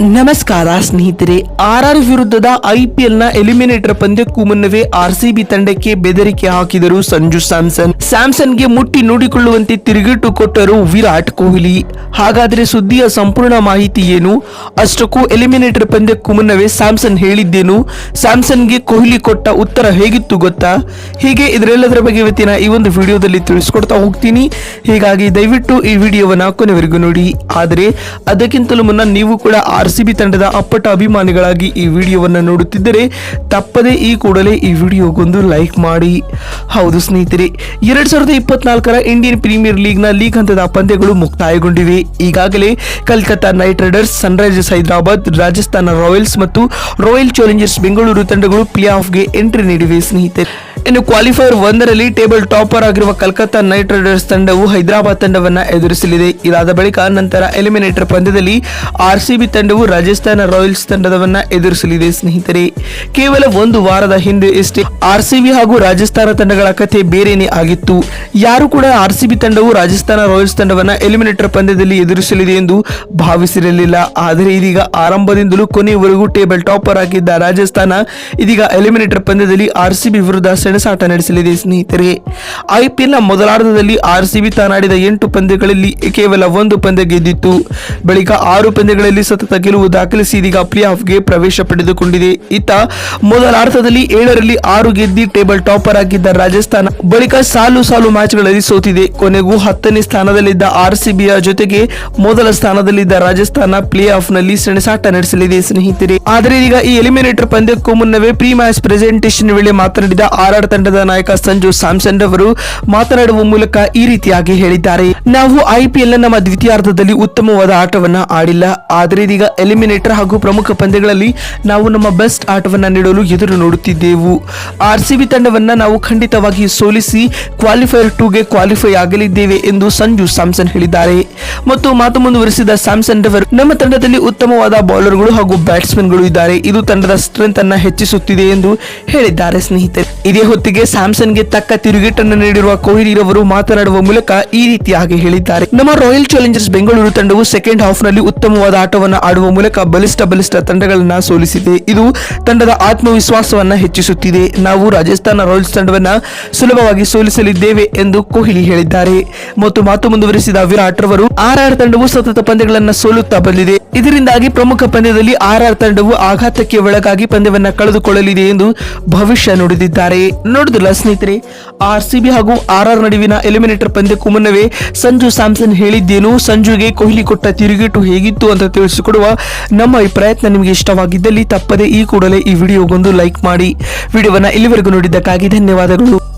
ನಮಸ್ಕಾರ, ಸ್ನೇಹಿತರೆ. ಆರ್ಆರ್ ವಿರುದ್ಧದ ಐಪಿಎಲ್ನ ಎಲಿಮಿನೇಟರ್ ಪಂದ್ಯಕ್ಕೂ ಮುನ್ನವೇ ಆರ್ಸಿಬಿ ತಂಡಕ್ಕೆ ಬೆದರಿಕೆ ಹಾಕಿದರು ಸಂಜು ಸ್ಯಾಮ್ಸನ್. ಸ್ಯಾಮ್ಸನ್ಗೆ ಮುಟ್ಟಿ ನೋಡಿಕೊಳ್ಳುವಂತೆ ತಿರುಗಿಟ್ಟು ಕೊಟ್ಟರು ವಿರಾಟ್ ಕೊಹ್ಲಿ. ಹಾಗಾದ್ರೆ ಸುದ್ದಿಯ ಸಂಪೂರ್ಣ ಮಾಹಿತಿ ಏನು? ಅಷ್ಟಕ್ಕೂ ಎಲಿಮಿನೇಟರ್ ಪಂದ್ಯಕ್ಕೂ ಮುನ್ನವೇ ಸ್ಯಾಮ್ಸನ್ ಹೇಳಿದ್ದೇನು? ಸ್ಯಾಮ್ಸನ್ಗೆ ಕೊಹ್ಲಿ ಕೊಟ್ಟ ಉತ್ತರ ಹೇಗಿತ್ತು ಗೊತ್ತಾ? ಹೀಗೆ ಇದರೆಲ್ಲದರ ಬಗ್ಗೆ ಇವತ್ತಿನ ಈ ಒಂದು ವಿಡಿಯೋದಲ್ಲಿ ತಿಳಿಸ್ಕೊಡ್ತಾ ಹೋಗ್ತೀನಿ. ಹೀಗಾಗಿ ದಯವಿಟ್ಟು ಈ ವಿಡಿಯೋವನ್ನು ಕೊನೆವರೆಗೂ ನೋಡಿ. ಆದರೆ ಅದಕ್ಕಿಂತಲೂ ಮುನ್ನ ನೀವು ಕೂಡ ಆರ್ ಸಿ ಬಿ ತಂಡದ ಅಪ್ಪಟ ಅಭಿಮಾನಿಗಳಾಗಿ ಈ ವಿಡಿಯೋವನ್ನು ನೋಡುತ್ತಿದ್ದರೆ ತಪ್ಪದೇ ಈ ಕೂಡಲೇ ಈ ವಿಡಿಯೋಗೊಂದು ಲೈಕ್ ಮಾಡಿ. ಹೌದು ಸ್ನೇಹಿತರೆ, ಎರಡ್ ಸಾವಿರದ ಇಪ್ಪತ್ನಾಲ್ಕರ ಇಂಡಿಯನ್ ಪ್ರೀಮಿಯರ್ ಲೀಗ್ನ ಲೀಗ್ ಹಂತದ ಪಂದ್ಯಗಳು ಮುಕ್ತಾಯಗೊಂಡಿವೆ. ಈಗಾಗಲೇ Calcutta Knight Riders, Sunrisers Hyderabad, Rajasthan Royals ಮತ್ತು ರಾಯಲ್ ಚಾಲೆಂಜರ್ಸ್ ಬೆಂಗಳೂರು ತಂಡಗಳು ಪ್ಲೇ ಆಫ್ಗೆ ಎಂಟ್ರಿ ನೀಡಿವೆ ಸ್ನೇಹಿತರೆ. ಇನ್ನು ಕ್ವಾಲಿಫೈಯರ್ ಒಂದರಲ್ಲಿ ಟೇಬಲ್ ಟಾಪರ್ ಆಗಿರುವ ಕಲ್ಕತ್ತಾ ನೈಟ್ ರೈಡರ್ಸ್ ತಂಡವು ಹೈದರಾಬಾದ್ ತಂಡವನ್ನು ಎದುರಿಸಲಿದೆ. ಇದಾದ ಬಳಿಕ ನಂತರ ಎಲಿಮಿನೇಟರ್ ಪಂದ್ಯದಲ್ಲಿ ಆರ್ಸಿಬಿ ತಂಡವು ರಾಜಸ್ಥಾನ ರಾಯಲ್ಸ್ ತಂಡವನ್ನ ಎದುರಿಸಲಿದೆ. ಸ್ನೇಹಿತರೆ, ಕೇವಲ ಒಂದು ವಾರದ ಹಿಂದೆ ಎಷ್ಟೇ ಆರ್ಸಿಬಿ ಹಾಗೂ ರಾಜಸ್ಥಾನ ತಂಡಗಳ ಕಥೆ ಬೇರೆನೇ ಆಗಿತ್ತು. ಯಾರು ಕೂಡ ಆರ್ಸಿಬಿ ತಂಡವು ರಾಜಸ್ಥಾನ ರಾಯಲ್ಸ್ ತಂಡವನ್ನ ಎಲಿಮಿನೇಟರ್ ಪಂದ್ಯದಲ್ಲಿ ಎದುರಿಸಲಿದೆ ಎಂದು ಭಾವಿಸಿರಲಿಲ್ಲ. ಆದರೆ ಇದೀಗ ಆರಂಭದಿಂದಲೂ ಕೊನೆಯವರೆಗೂ ಟೇಬಲ್ ಟಾಪರ್ ಆಗಿದ್ದ ರಾಜಸ್ಥಾನ ಇದೀಗ ಎಲಿಮಿನೇಟರ್ ಪಂದ್ಯದಲ್ಲಿ ಆರ್ಸಿಬಿ ವಿರುದ್ಧ ಸೆಣಸಾಟ ನಡೆಸಲಿದೆ ಸ್ನೇಹಿತರೆ. ಐಪಿಎಲ್ನ ಮೊದಲಾರ್ಧದಲ್ಲಿ ಆರ್ಸಿಬಿ ತಾನಾಡಿದ ಎಂಟು ಪಂದ್ಯಗಳಲ್ಲಿ ಕೇವಲ ಒಂದು ಪಂದ್ಯ ಗೆದ್ದಿತ್ತು. ಬಳಿಕ ಆರು ಪಂದ್ಯಗಳಲ್ಲಿ ಸತತ ಗೆಲುವು ದಾಖಲಿಸಿ ಇದೀಗ ಪ್ಲೇ ಆಫ್ಗೆ ಪ್ರವೇಶ ಪಡೆದುಕೊಂಡಿದೆ. ಇತ್ತ ಮೊದಲಾರ್ಧದಲ್ಲಿ ಏಳರಲ್ಲಿ ಆರು ಗೆದ್ದಿ ಟೇಬಲ್ ಟಾಪರ್ ಆಗಿದ್ದ ರಾಜಸ್ಥಾನ ಬಳಿಕ ಸಾಲು ಸಾಲು ಮ್ಯಾಚ್ಗಳಲ್ಲಿ ಸೋತಿದೆ. ಕೊನೆಗೂ ಹತ್ತನೇ ಸ್ಥಾನದಲ್ಲಿದ್ದ ಆರ್ಸಿಬಿಯ ಜೊತೆಗೆ ಮೊದಲ ಸ್ಥಾನದಲ್ಲಿದ್ದ ರಾಜಸ್ಥಾನ ಪ್ಲೇ ಆಫ್ನಲ್ಲಿ ಸೆಣಸಾಟ ನಡೆಸಲಿದೆ ಸ್ನೇಹಿತರೆ. ಆದರೆ ಈಗ ಈ ಎಲಿಮಿನೇಟರ್ ಪಂದ್ಯಕ್ಕೂ ಮುನ್ನವೇ ಪ್ರೀ ಮ್ಯಾಚ್ ಪ್ರೆಸೆಂಟೇಷನ್ ವೇಳೆ ಮಾತನಾಡಿದ ತಂಡದ ನಾಯಕ ಸಂಜು ಸ್ಯಾಮ್ಸನ್ ಅವರು ಮಾತನಾಡುವ ಮೂಲಕ ಈ ರೀತಿಯಾಗಿ ಹೇಳಿದ್ದಾರೆ. ನಾವು ಐಪಿಎಲ್ ನಮ್ಮ ದ್ವಿತೀಯಾರ್ಧದಲ್ಲಿ ಉತ್ತಮವಾದ ಆಟವನ್ನ ಆಡಿಲ್ಲ. ಆದರೆ ಇದೀಗ ಎಲಿಮಿನೇಟರ್ ಹಾಗೂ ಪ್ರಮುಖ ಪಂದ್ಯಗಳಲ್ಲಿ ನಾವು ನಮ್ಮ ಬೆಸ್ಟ್ ಆಟವನ್ನ ನೀಡಲು ಎದುರು ನೋಡುತ್ತಿದ್ದೆವು. ಆರ್ ಸಿ ಬಿ ತಂಡವನ್ನ ನಾವು ಖಂಡಿತವಾಗಿ ಸೋಲಿಸಿ ಕ್ವಾಲಿಫೈಯರ್ ಟೂಗೆ ಕ್ವಾಲಿಫೈ ಆಗಲಿದ್ದೇವೆ ಎಂದು ಸಂಜು ಸ್ಯಾಮ್ಸನ್ ಹೇಳಿದ್ದಾರೆ. ಮತ್ತು ಮಾತು ಮುಂದುವರಿಸಿದ ಸ್ಯಾಮ್ಸನ್ ರವರು, ನಮ್ಮ ತಂಡದಲ್ಲಿ ಉತ್ತಮವಾದ ಬೌಲರ್ಗಳು ಹಾಗೂ ಬ್ಯಾಟ್ಸ್ಮನ್ಗಳು ಇದ್ದಾರೆ. ಇದು ತಂಡದ ಸ್ಟ್ರೆಂತ್ ಅನ್ನ ಹೆಚ್ಚಿಸುತ್ತಿದೆ ಎಂದು ಹೇಳಿದ್ದಾರೆ ಸ್ನೇಹಿತರೆ. ಇದೇ ಹೊತ್ತಿಗೆ ಸ್ಯಾಮ್ಸಂಗ್ಗೆ ತಕ್ಕ ತಿರುಗೇಟನ್ನು ನೀಡಿರುವ ಕೊಹ್ಲಿ ರವರು ಮಾತನಾಡುವ ಮೂಲಕ ಈ ರೀತಿಯಾಗಿ ಹೇಳಿದ್ದಾರೆ. ನಮ್ಮ ರಾಯಲ್ ಚಾಲೆಂಜರ್ಸ್ ಬೆಂಗಳೂರು ತಂಡವು ಸೆಕೆಂಡ್ ಹಾಫ್ನಲ್ಲಿ ಉತ್ತಮವಾದ ಆಟವನ್ನು ಆಡುವ ಮೂಲಕ ಬಲಿಷ್ಠ ಬಲಿಷ್ಠ ತಂಡಗಳನ್ನು ಸೋಲಿಸಿದೆ. ಇದು ತಂಡದ ಆತ್ಮವಿಶ್ವಾಸವನ್ನ ಹೆಚ್ಚಿಸುತ್ತಿದೆ. ನಾವು ರಾಜಸ್ಥಾನ ರಾಯಲ್ಸ್ ತಂಡವನ್ನ ಸುಲಭವಾಗಿ ಸೋಲಿಸಲಿದ್ದೇವೆ ಎಂದು ಕೊಹ್ಲಿ ಹೇಳಿದ್ದಾರೆ. ಮತ್ತು ಮಾತು ಮುಂದುವರಿಸಿದ ವಿರಾಟ್ ರವರು ಆರ್ಆರ್ ತಂಡವು ಸತತ ಪಂದ್ಯಗಳನ್ನು ಸೋಲುತ್ತಾ ಬಂದಿದೆ. ಇದರಿಂದಾಗಿ ಪ್ರಮುಖ ಪಂದ್ಯದಲ್ಲಿ ಆರ್ಆರ್ ತಂಡವು ಆಘಾತಕ್ಕೆ ಒಳಗಾಗಿ ಪಂದ್ಯವನ್ನ ಕಳೆದುಕೊಳ್ಳಲಿದೆ ಎಂದು ಭವಿಷ್ಯ ನುಡಿದಿದ್ದಾರೆ. ನೋಡಿದಿಲ್ಲ ಸ್ನೇಹಿತರೆ? ಆರ್ ಸಿ ಬಿ ಹಾಗೂ ಆರ್ ಆರ್ ನಡುವಿನ ಎಲಿಮಿನೇಟರ್ ಪಂದ್ಯಕ್ಕೂ ಮುನ್ನವೇ ಸಂಜು ಸ್ಯಾಮ್ಸನ್ ಹೇಳಿದ್ದೇನು? ಸಂಜುಗೆ ಕೊಹ್ಲಿ ಕೊಟ್ಟ ತಿರುಗೇಟು ಹೇಗಿತ್ತು ಅಂತ ತಿಳಿಸಿಕೊಡುವ ನಮ್ಮ ಈ ಪ್ರಯತ್ನ ನಿಮಗೆ ಇಷ್ಟವಾಗಿದ್ದಲ್ಲಿ ತಪ್ಪದೆ ಈ ಕೂಡಲೇ ಈ ವಿಡಿಯೋಗೊಂದು ಲೈಕ್ ಮಾಡಿ. ವಿಡಿಯೋವನ್ನು ಇಲ್ಲಿವರೆಗೂ ನೋಡಿದ್ದಕ್ಕಾಗಿ ಧನ್ಯವಾದಗಳು.